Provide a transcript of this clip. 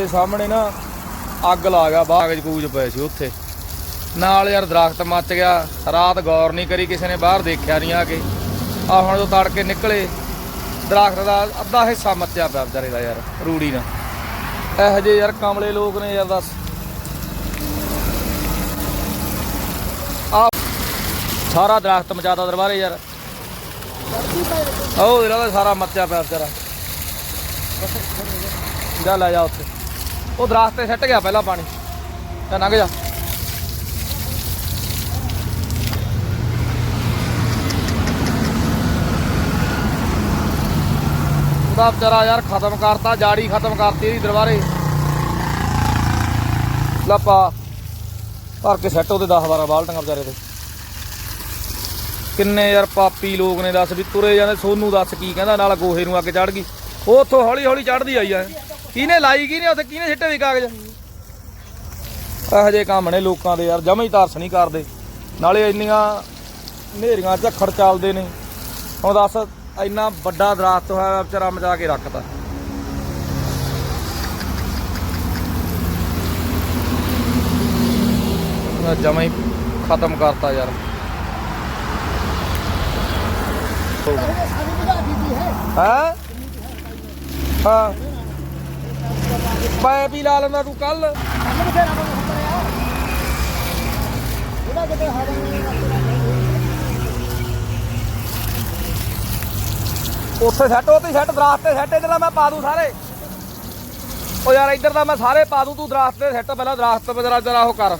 ਦੇ ਸਾਹਮਣੇ ਨਾ ਅੱਗ ਲਾ ਗਿਆ ਬਾਗਜ ਕੂਜ ਪਏ ਸੀ ਉੱਥੇ। ਨਾਲ ਯਾਰ ਦਰਖਤ ਮੱਚ ਗਿਆ, ਰਾਤ ਗੌਰ ਨਹੀਂ ਕਰੀ, ਕਿਸੇ ਨੇ ਬਾਹਰ ਦੇਖਿਆ ਨਹੀਂ ਆ ਕੇ। ਆ ਹੁਣ ਜਦੋਂ ਤੜਕੇ ਨਿਕਲੇ, ਦਰਖਤ ਦਾ ਅੱਧਾ ਹਿੱਸਾ ਮੱਚਿਆ ਪਿਆ ਵਿਚਾਰੇ ਦਾ ਯਾਰ, ਰੂੜੀ ਨਾਲ। ਇਹੋ ਜਿਹੇ ਯਾਰ ਕਮਲੇ ਲੋਕ ਨੇ ਯਾਰ, ਦੱਸ। ਆ ਸਾਰਾ ਦਰਖਤ ਮਚਾਤਾ ਦਰਬਾਰੇ ਯਾਰ। ਉਹ ਇਹਦਾ ਸਾਰਾ ਮੱਚਿਆ ਪਿਆ ਵਿਚਾਰਾ। ਜਾ ਲੈ ਜਾ ਉੱਥੇ। ਉਹ ਦਰਖਤ ਤੇ ਸਿੱਟ ਗਿਆ ਪਹਿਲਾਂ ਪਾਣੀ। ਤਾਂ ਲੰਘ ਜਾ। ਉਹਦਾ ਵਿਚਾਰਾ ਯਾਰ ਖਤਮ ਕਰਤਾ, ਜਾੜੀ ਖਤਮ ਕਰਤੀ ਇਹਦੀ ਦਰਬਾਰੇ। ਲੱਪਾ ਭਰ ਕੇ ਸੈੱਟ ਉਹਦੇ 10 12 ਬਾਲਟੀਆਂ ਵਿਚਾਰੇ ਤੇ ਕਿੰਨੇ ਯਾਰ ਪਾਪੀ ਲੋਕ ਨੇ ਦੱਸ ਵੀ ਤੁਰੇ ਜਾਂਦੇ, ਸੋਨੂੰ ਦੱਸ ਕੀ ਕਹਿੰਦਾ, ਨਾਲ ਗੋਹੇ ਨੂੰ ਅੱਗੇ ਚੜ ਗਈ। ਉਹ ਉੱਥੋਂ ਹੌਲੀ ਹੌਲੀ ਚੜਦੀ ਆਈ ਆ। ਕਿਹਨੇ ਲਾਈ ਕੀ ਉੱਥੇ ਕਿਹਨੇ ਸਿੱਟੇ ਵੀ ਕਾਗਜ਼ ਇਹੋ ਜਿਹੇ ਕੰਮ ਨੇ ਲੋਕਾਂ ਦੇ ਯਾਰ ਜਮਾ ਹੀ ਤਰਸ ਨਹੀਂ ਕਰਦੇ ਨਾਲੇ ਇੰਨੀਆਂ ਹਨੇਰੀਆਂ ਝੱਖੜ ਚੱਲਦੇ ਨੇ ਹੁਣ ਦੱਸ ਇੰਨਾ ਵੱਡਾ ਦਰਖਤ ਹੋਇਆ ਵਿਚਾਰਾ ਮਚਾ ਕੇ ਰੱਖਤਾ ਜਮਾ ਹੀ ਖਤਮ ਕਰਤਾ ਯਾਰ ਹਾਂ ਹਾਂ ਪਾਇਪ ਹੀ ਲਾ ਲੈਂਦਾ ਤੂੰ ਕੱਲ। ਉੱਥੇ ਸੈੱਟ ਉੱਥੇ ਸੈੱਟ ਦਰਾਤ ਤੇ ਸੈੱਟ ਇਧਰ ਮੈਂ ਪਾ ਦੂੰ ਸਾਰੇ। ਉਹ ਯਾਰ ਇੱਧਰ ਦਾ ਮੈਂ ਸਾਰੇ ਪਾ ਦੂੰ ਤੂੰ ਦਰਾਤ ਤੇ ਸੈੱਟ ਪਹਿਲਾਂ ਦਰਾਤ ਤੇ ਜਰਾ ਜਰਾ ਉਹ ਕਰ।